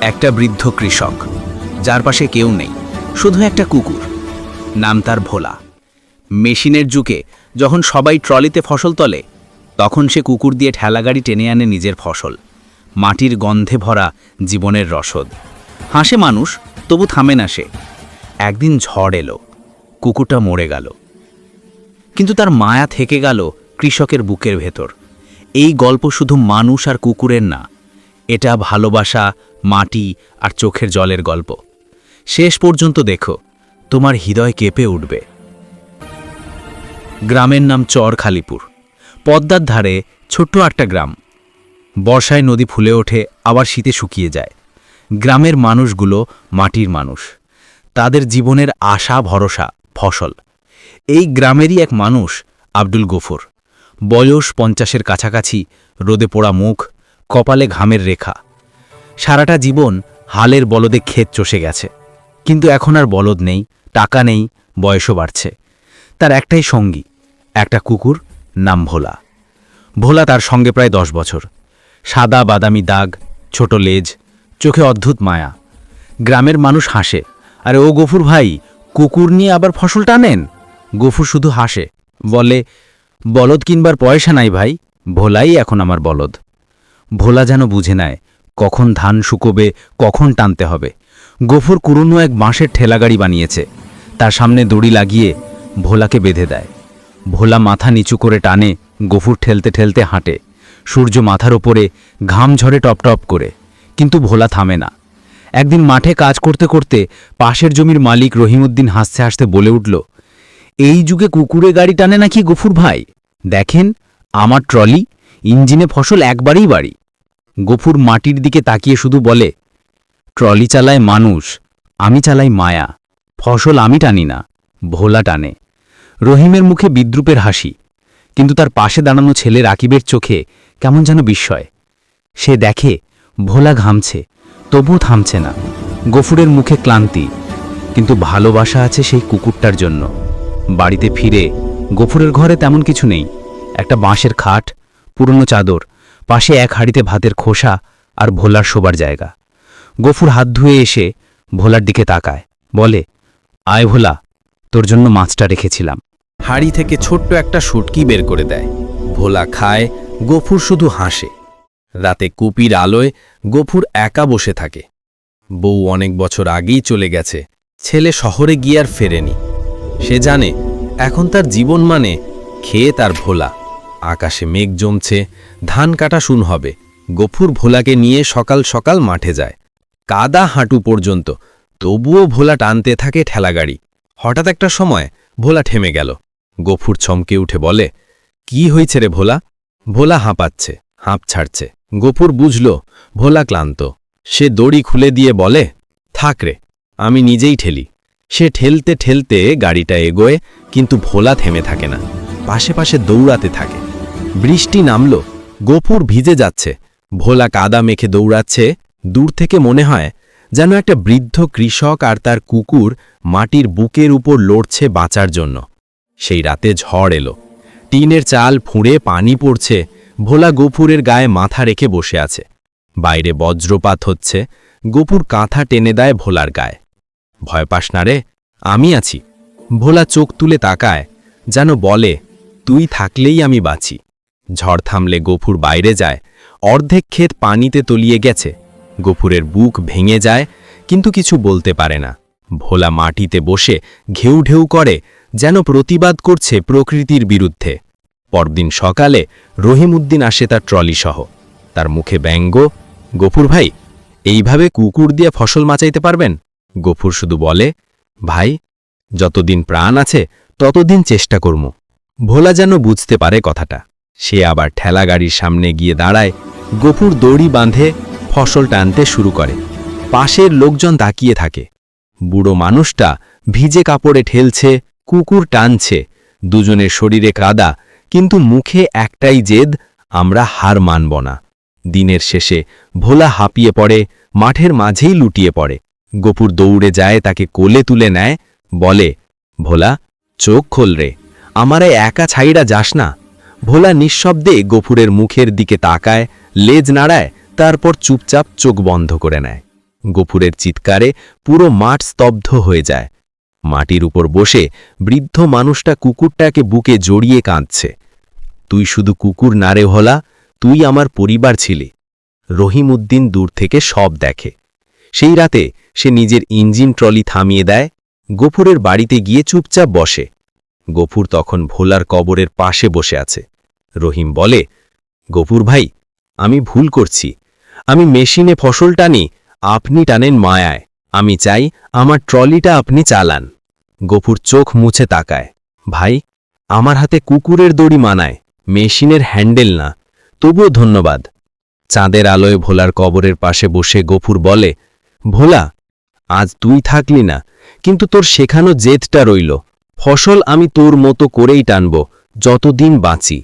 একটা বৃদ্ধ কৃষক, যার পাশে কেউ নেই, শুধু একটা কুকুর। নাম তার ভোলা। মেশিনের যুগে যখন সবাই ট্রলিতে ফসল তলে, তখন সে কুকুর দিয়ে ঠেলাগাড়ি টেনে আনে নিজের ফসল। মাটির গন্ধে ভরা জীবনের রসদ। হাসে মানুষ, তবু থামে না সে। একদিন ঝড় এলো, কুকুরটা মরে গেল। কিন্তু তার মায়া থেকে গেল কৃষকের বুকের ভেতর। এই গল্প শুধু মানুষ আর কুকুরের না এটা ভালোবাসা, মাটি আর চোখের জলের গল্প। শেষ পর্যন্ত দেখো, তোমার হৃদয় কেঁপে উঠবে। গ্রামের নাম চর খালিপুর পদ্মার ধারে ছোট্ট একটা গ্রাম। বর্ষায় নদী ফুলে ওঠে, আবার শীতে শুকিয়ে যায়। গ্রামের মানুষগুলো মাটির মানুষ। তাদের জীবনের আশা, ভরসা, ফসল। এই গ্রামেরই এক মানুষ, আব্দুল গফুর। বয়স পঞ্চাশের কাছাকাছি, রোদে পোড়া মুখ কপালে ঘামের রেখা। সারাটা জীবন হালের বলদে ক্ষেত চষে গেছে। কিন্তু এখন আর বলদ নেই, টাকা নেই, বয়সও বাড়ছে। তার একটাই সঙ্গী, একটা কুকুর নাম ভোলা। ভোলা তার সঙ্গে প্রায় দশ বছর। সাদা বাদামি দাগ, ছোট লেজ, চোখে অদ্ভুত মায়া। গ্রামের মানুষ হাসে, আরে ও গফুর ভাই, কুকুর নিয়ে আবার ফসল টানেন? গফুর শুধু হাসে, বলে, বলদ কিনবার পয়সা নাই ভাই, ভোলাই এখন আমার বলদ। ভোলা যেন বুঝে নেয়, কখন ধান শুকোবে, কখন টানতে হবে। গফুর কুরুনো এক বাঁশের ঠেলাগাড়ি বানিয়েছে। তার সামনে দড়ি লাগিয়ে ভোলাকে বেঁধে দেয়। ভোলা মাথা নিচু করে টানে, গফুর ঠেলতে ঠেলতে হাঁটে। সূর্য মাথার ওপরে ঘাম ঝরে টপটপ করে। কিন্তু ভোলা থামে না। একদিন মাঠে কাজ করতে করতে পাশের জমির মালিক রহিমউদ্দিন হাসতে হাসতে বলে উঠল, এই যুগে কুকুরে গাড়ি টানে নাকি গফুর ভাই? দেখেন, আমার ট্রলি, ইঞ্জিনে ফসল একবারেই বাড়ি। গফুর মাটির দিকে তাকিয়ে শুধু বলে, ট্রলি চালায় মানুষ, আমি চালাই মায়া, ফসল আমি টানি না, ভোলা টানে। রহিমের মুখে বিদ্রুপের হাসি, কিন্তু তার পাশে দাঁড়ানো ছেলে রাকিবের চোখে কেমন যেন বিস্ময়। সে দেখে, ভোলা ঘামছে, তবুও থামছে না। গফুরের মুখে ক্লান্তি, কিন্তু ভালোবাসা আছে সেই কুকুরটার জন্য। বাড়িতে ফিরে গফুরের ঘরে তেমন কিছু নেই, একটা বাঁশের খাট, পুরনো চাদর পাশে এক হাঁড়িতে ভাতের খোসা আর ভোলার শোবার জায়গা। গফুর হাত ধুয়ে এসে ভোলার দিকে তাকায়। বলে, আয় ভোলা, তোর জন্য মাছটা রেখেছিলাম। হাড়ি থেকে ছোট্ট একটা সুটকি বের করে দেয়। ভোলা খায়, গফুর শুধু হাসে। রাতে কুপির আলোয় গফুর একা বসে থাকে। বউ অনেক বছর আগেই চলে গেছে, ছেলে শহরে গিয়ে আর ফেরেনি। সে জানে, এখন তার জীবন মানে খেয়ে তার ভোলা। আকাশে মেঘ জমছে, ধান কাটা শুন হবে। গফুর ভোলাকে নিয়ে সকাল সকাল মাঠে যায়। কাদা হাঁটু পর্যন্ত, তবুও ভোলা টানতে থাকে ঠেলাগাড়ি। হঠাৎ একটা সময় ভোলা থেমে গেল। গফুর ছমকে উঠে বলে, কি হয়েছে রে ভোলা? ভোলা হাঁপাচ্ছে, হাঁপ ছাড়ছে। গফুর বুঝল, ভোলা ক্লান্ত। সে দড়ি খুলে দিয়ে বলে, থাক রে, আমি নিজেই ঠেলি। সে ঠেলতে ঠেলতে গাড়িটা এগোয়, কিন্তু ভোলা থেমে থাকে না। পাশে পাশে দৌড়াতে থাকে। বৃষ্টি নামল গোপুর ভিজে যাচ্ছে। ভোলা কাদা মেখে দৌড়াচ্ছে, দূর থেকে মনে হয় যেন একটা বৃদ্ধ কৃষক আর তার কুকুর মাটির বুকের উপর লড়ছে বাঁচার জন্য। সেই রাতে ঝড় এলো। টিনের চাল ফুঁড়ে পানি পড়ছে, ভোলা গোপুরের গায়ে মাথা রেখে বসে আছে। বাইরে বজ্রপাত হচ্ছে গোপুর কাঁথা টেনে দেয় ভোলার গায়ে। ভয় পাস না রে, আমি আছি। ভোলা চোখ তুলে তাকায়, যেন বলে, তুই থাকলেই আমি বাঁচি। ঝড় থামলে গফুর বাইরে যায়, অর্ধেক ক্ষেত পানিতে তলিয়ে গেছে, গফুরের বুক ভেঙে যায়, কিন্তু কিছু বলতে পারে না। ভোলা মাটিতে বসে ঘেউ ঢেউ করে, যেন প্রতিবাদ করছে প্রকৃতির বিরুদ্ধে। পরদিন সকালে রহিমউদ্দিন আসে তার ট্রলিসহ। তার মুখে ব্যঙ্গ, গফুর ভাই, এইভাবে কুকুর দিয়ে ফসল মাচাইতে পারবেন? গফুর শুধু বলে, ভাই, যতদিন প্রাণ আছে, ততদিন চেষ্টা করমু। ভোলা যেন বুঝতে পারে কথাটা। সে আবার ঠেলা গাড়ির সামনে গিয়ে দাঁড়ায় গফুর দড়ি বাঁধে, ফসল টানতে শুরু করে। পাশের লোকজন তাকিয়ে থাকে। বুড়ো মানুষটা ভিজে কাপড়ে ঠেলছে, কুকুর টানছে, দুজনের শরীরে কাদা, কিন্তু মুখে একটাই জেদ, আমরা হার মানব না। দিনের শেষে ভোলা হাঁপিয়ে পড়ে, মাঠের মাঝেই লুটিয়ে পড়ে। গপুর দৌড়ে যায়, তাকে কোলে তুলে নেয়, বলে, ভোলা, চোখ খোল রে, আমারে একা ছাইড়া যাস না ভোলা নিঃশব্দে গফুরের মুখের দিকে তাকায়, লেজ নাড়ায়, তারপর চুপচাপ চোখ বন্ধ করে নেয়। গফুরের চিৎকারে পুরো মাঠ স্তব্ধ হয়ে যায়। মাটির উপর বসে বৃদ্ধ মানুষটা কুকুরটাকে বুকে জড়িয়ে কাঁদছে। তুই শুধু কুকুর না রে হলা তুই আমার পরিবার ছিলি। রহিম উদ্দিন দূর থেকে সব দেখে। সেই রাতে সে নিজের ইঞ্জিন ট্রলি থামিয়ে দেয়, গফুরের বাড়িতে গিয়ে চুপচাপ বসে। গফুর তখন ভোলার কবরের পাশে বসে আছে। রহিম বলে গফুর ভাই, আমি ভুল করছি। আমি মেশিনে ফসল টানি, আপনি টানেন মায়ায়। আমি চাই আমার ট্রলিটা আপনি চালান। গফুর চোখ মুছে তাকায়, ভাই, আমার হাতে কুকুরের দড়ি মানায়, মেশিনের হ্যান্ডেল না, তবুও ধন্যবাদ। চাঁদের আলোয় ভোলার কবরের পাশে বসে গফুর বলে, ভোলা, আজ তুই থাকলি না, কিন্তু তোর শেখানো জেদটা রইল। ফসল আমি তোর মতো করেই টানব, যতদিন বাঁচি।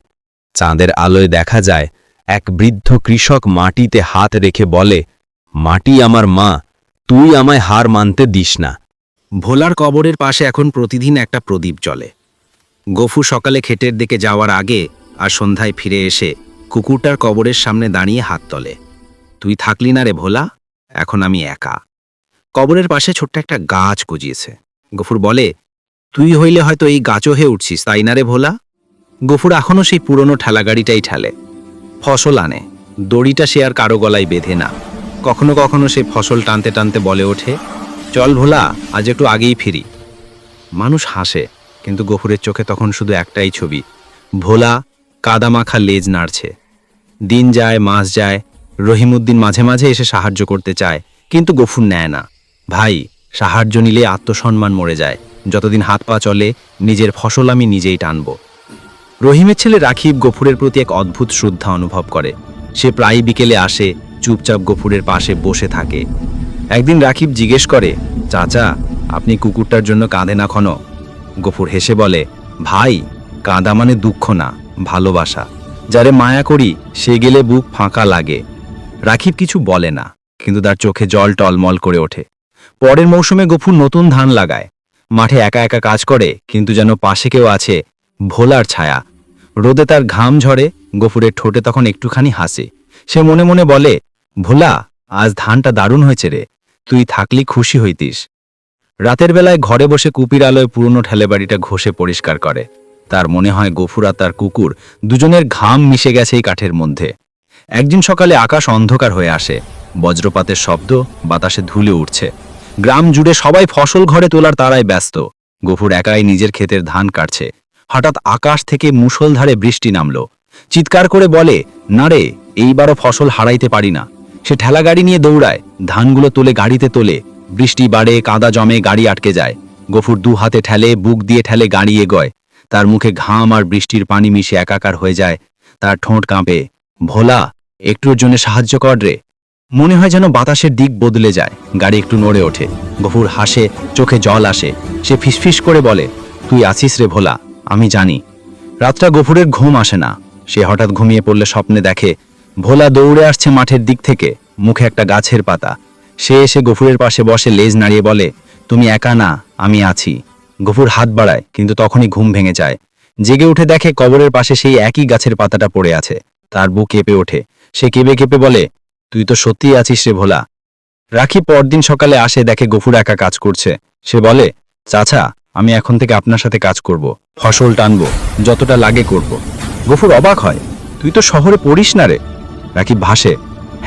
চাঁদের আলোয় দেখা যায়, এক বৃদ্ধ কৃষক মাটিতে হাত রেখে বলে, মাটি আমার মা, তুই আমায় হার মানতে দিস না। ভোলার কবরের পাশে এখন প্রতিদিন একটা প্রদীপ জ্বলে। গফু সকালে খেটের দিকে যাওয়ার আগে আর সন্ধ্যায় ফিরে এসে কুকুরটার কবরের সামনে দাঁড়িয়ে হাত তলে। তুই থাকলি না রে ভোলা, এখন আমি একা। কবরের পাশে ছোট্ট একটা গাছ গজিয়েছে গফুর বলে, তুই হইলে হয়তো এই গাছও হয়ে উঠছিস, তাই না রে ভোলা? গফুর এখনও সেই পুরনো ঠেলাগাড়িটাই ঠেলে। ফসল আনে, দড়িটা সে আর কারও গলায় বেঁধে না। কখনো কখনো সে ফসল টানতে টানতে বলে ওঠে, চল ভোলা, আজ একটু আগেই ফিরি। মানুষ হাসে, কিন্তু গফুরের চোখে তখন শুধু একটাই ছবি, ভোলা, কাদামাখা লেজ নাড়ছে। দিন যায়, মাস যায়, রহিমউদ্দিন মাঝে মাঝে এসে সাহায্য করতে চায়, কিন্তু গফুর নেয় না। ভাই, সাহায্য নিলে আত্মসম্মান মরে যায়। যতদিন হাত পা চলে, নিজের ফসল আমি নিজেই টানব। রহিমের ছেলে রাখিব গফুরের প্রতি এক অদ্ভুত শ্রদ্ধা অনুভব করে। সে প্রায় বিকেলে আসে, চুপচাপ গফুরের পাশে বসে থাকে। একদিন রাকিব জিজ্ঞেস করে, চাচা, আপনি কুকুরটার জন্য কাঁদে না ক্ষণ? গফুর হেসে বলে, ভাই, কাঁদা মানে দুঃখ না, ভালোবাসা। যারে মায়া করি, সে গেলে বুক ফাঁকা লাগে। রাকিব কিছু বলে না, কিন্তু তার চোখে জল টলমল করে ওঠে। পরের মৌসুমে গফুর নতুন ধান লাগায়। মাঠে একা একা কাজ করে, কিন্তু যেন পাশে কেউ আছে ভোলার ছায়া। রোদে তার ঘাম ঝরে, গফুরের ঠোঁটে তখন একটুখানি হাসে। সে মনে মনে বলে, ভোলা, আজ ধানটা দারুণ হয়েছে রে। তুই থাকলি খুশি হইতিস। রাতের বেলায় ঘরে বসে কুপির আলোয় পুরনো ঠেলেবাড়িটা ঘষে পরিষ্কার করে। তার মনে হয় গফুর তার কুকুর দুজনের ঘাম মিশে গেছে এই কাঠের মধ্যে। একদিন সকালে আকাশ অন্ধকার হয়ে আসে। বজ্রপাতের শব্দ বাতাসে ধুলে উঠছে। গ্রাম জুড়ে সবাই ফসল ঘরে তোলার তারায় ব্যস্ত। গফুর একাই নিজের ক্ষেতের ধান কাটছে। হঠাৎ আকাশ থেকে মুষলধারে বৃষ্টি নামল। চিৎকার করে বলে, না রে, এইবারও ফসল হারাইতে পারি না। সে ঠেলা গাড়ি নিয়ে দৌড়ায়, ধানগুলো তুলে গাড়িতে তোলে। বৃষ্টি বাড়ে, কাদা জমে, গাড়ি আটকে যায়। গফুর দু হাতে ঠেলে, বুক দিয়ে ঠেলে গাড়ি এগোয়। তার মুখে ঘাম আর বৃষ্টির পানি মিশে একাকার হয়ে যায়। তার ঠোঁট কাঁপে, ভোলা, একটুর জন্য সাহায্য কর রে। মনে হয় যেন বাতাসের দিক বদলে যায়। গাড়ি একটু নড়ে ওঠে। গফুর হাসে, চোখে জল আসে। সে ফিসফিস করে বলে, তুই আছিস রে ভোলা? আমি জানি। রাতটা গফুরের ঘুম আসে না। সে হঠাৎ ঘুমিয়ে পড়লে স্বপ্নে দেখে, ভোলা দৌড়ে আসছে মাঠের দিক থেকে, মুখে একটা গাছের পাতা। সে এসে গফুরের পাশে বসে লেজ নাড়িয়ে বলে, তুমি একা না, আমি আছি। গফুর হাত বাড়ায়, কিন্তু তখনই ঘুম ভেঙে যায়। জেগে উঠে দেখে কবরের পাশে সেই একই গাছের পাতাটা পড়ে আছে। তার বুক কেঁপে ওঠে। সে কেঁপে কেঁপে বলে, তুই তো সত্যিই আছিস রে ভোলা। রাখি পরদিন সকালে আসে দেখে গফুর একা কাজ করছে। সে বলে, চাচা আমি এখন থেকে আপনার সাথে কাজ করব, ফসল টানবো, যতটা লাগে করব। গফুর অবাক হয়, তুই তো শহরে পড়িস না রে। রাকিব ভাসে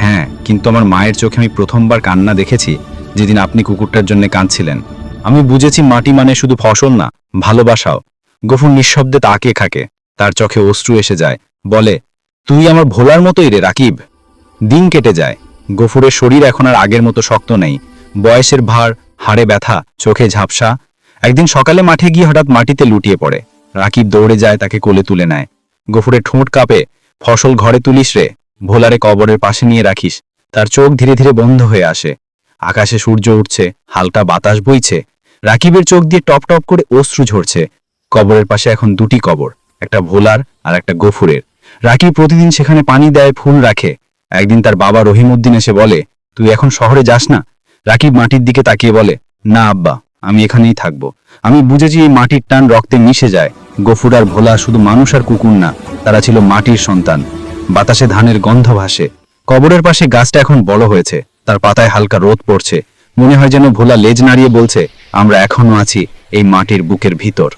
হ্যাঁ কিন্তু আমার মায়ের চোখে আমি প্রথমবার কান্না দেখেছি, যেদিন আপনি কুকুরটার জন্য কাঁদছিলেন। আমি বুঝেছি মাটি মানে শুধু ফসল না, ভালোবাসাও। গফুর নিঃশব্দে তাকে খাকে তার চোখে অশ্রু এসে যায়, বলে, তুই আমার ভোলার মতোই রে, রাকিব। দিন কেটে যায়, গফুরের শরীর এখন আর আগের মতো শক্ত নেই। বয়সের ভার, হাড়ে ব্যথা, চোখে ঝাপসা একদিন সকালে মাঠে গিয়ে হঠাৎ মাটিতে লুটিয়ে পড়ে। রাকিব দৌড়ে যায়, তাকে কোলে তুলে নেয়। গফুরে ঠোঁট কাঁপে, ফসল ঘরে তুলিস রে, ভোলারে কবরের পাশে নিয়ে রাখিস। তার চোখ ধীরে ধীরে বন্ধ হয়ে আসে। আকাশে সূর্য উঠছে, হালকা বাতাস বইছে। রাকিবের চোখ দিয়ে টপ টপ করে অশ্রু ঝরছে। কবরের পাশে এখন দুটি কবর, একটা ভোলার আর একটা গফুরের। রাকিব প্রতিদিন সেখানে পানি দেয়, ফুল রাখে। একদিন তার বাবা রহিমউদ্দিন এসে বলে, তুই এখন শহরে যাস না? রাকিব মাটির দিকে তাকিয়ে বলে, না আব্বা। আমি এখানেই থাকব। আমি বুঝেছি এই মাটির টান রক্তে মিশে যায়। গফুর আর ভোলা শুধু মানুষ আর কুকুর না, তারা ছিল মাটির সন্তান। বাতাসে ধানের গন্ধ ভাসে। কবরের পাশে গাছটা এখন বড় হয়েছে। তার পাতায় হালকা রোদ পড়ছে। মনে হয় যেন ভোলা লেজ নাড়িয়ে বলছে, আমরা এখনও আছি এই মাটির বুকের ভিতর।